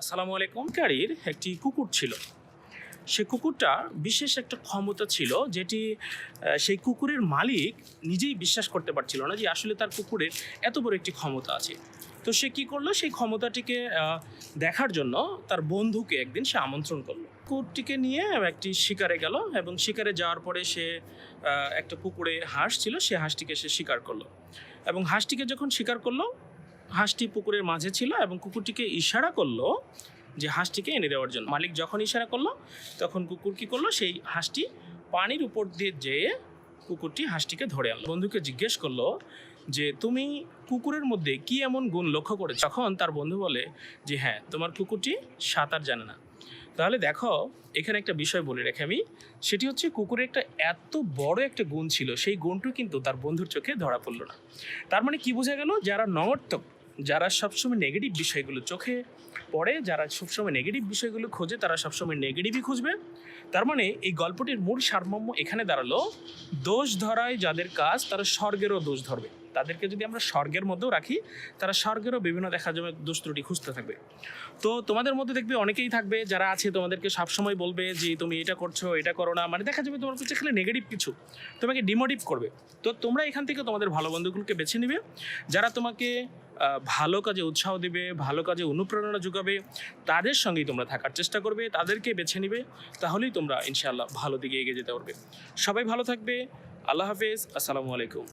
আসসালামু আলাইকুম কারির একটি কুকুর ছিল। সে কুকুরটা বিশেষ একটা ক্ষমতা ছিল যেটি সেই কুকুরের মালিক নিজেই বিশ্বাস করতে পারছিল না যে আসলে তার কুকুরের এত বড় একটি ক্ষমতা আছে। তো সে কি করল? সেই ক্ষমতাটিকে দেখার জন্য তার বন্ধুকে একদিন সে আমন্ত্রণ করল। কুকুরটিকে নিয়ে একটি শিকারে গেল এবং শিকারে যাওয়ার পরে সে একটা পুকুরে হাঁস ছিল, সে হাঁসটিকে সে শিকার করল। এবং হাঁসটিকে যখন শিকার করল হাঁসটি পুকুরের মাঝে ছিল এবং কুকুরটিকে ইশারা করল যে হাঁসটিকে এনে দেওয়ার জন্য। মালিক যখন ইশারা করল, তখন কুকুর কি করল? সেই হাঁসটি পানির উপর দিয়ে যেয়ে কুকুরটি হাঁসটিকে ধরে আনলো। বন্ধুকে জিজ্ঞেস করল যে, তুমি কুকুরের মধ্যে কি এমন গুণ লক্ষ্য করেছ? তখন তার বন্ধু বলে যে হ্যাঁ তোমার কুকুরটি সাঁতার জানে না। তাহলে দেখো, এখানে একটা বিষয় বলে রেখে আমি। সেটি হচ্ছে কুকুরের একটা এত বড় একটা গুণ ছিল, সেই গুণটি কিন্তু তার বন্ধুর চোখে ধরা পড়ল না। তার মানে কি বোঝা গেল? যারা নমর্থক যারা সবসময় নেগেটিভ বিষয়গুলো চোখে পড়ে, যারা সবসময় নেগেটিভ বিষয়গুলো খোঁজে, তারা সবসময় নেগেটিভই খুঁজবে। তার মানে এই গল্পটির মূল সারমর্ম এখানে দাঁড়াল, দোষ ধরায় যাদের কাজ, তারা স্বর্গেরও দোষ ধরবে। তাদেরকে যদি আমরা স্বর্গের মধ্যেও রাখি, তারা স্বর্গেরও বিভিন্ন দেখা যাবে দোষ ত্রুটি খুঁজতে থাকবে। তো তোমাদের মধ্যে দেখবে অনেকেই থাকবে যারা আছে, তোমাদেরকে সবসময় বলবে যে, তুমি এটা করছ, এটা করো না। মানে দেখা যাবে তোমার কাছে খালি নেগেটিভ কিছু। তোমাকে ডিমোটিভ করবে। তো তোমরা এখান থেকে তোমাদের ভালো বন্ধুগুলোকে বেছে নিবে। যারা তোমাকে ভালো কাজে উৎসাহ দিবে, ভালো কাজে অনুপ্রেরণা যোগাবে, তাদের সঙ্গেই তোমরা থাকার চেষ্টা করবে, তাদেরকে বেছে নিবে, তাহলেই তোমরা ইনশাআল্লাহ ভালো দিকে এগিয়ে যেতে পারবে। সবাই ভালো থাকবে, আল্লাহ হাফেজ, আসসালামু আলাইকুম।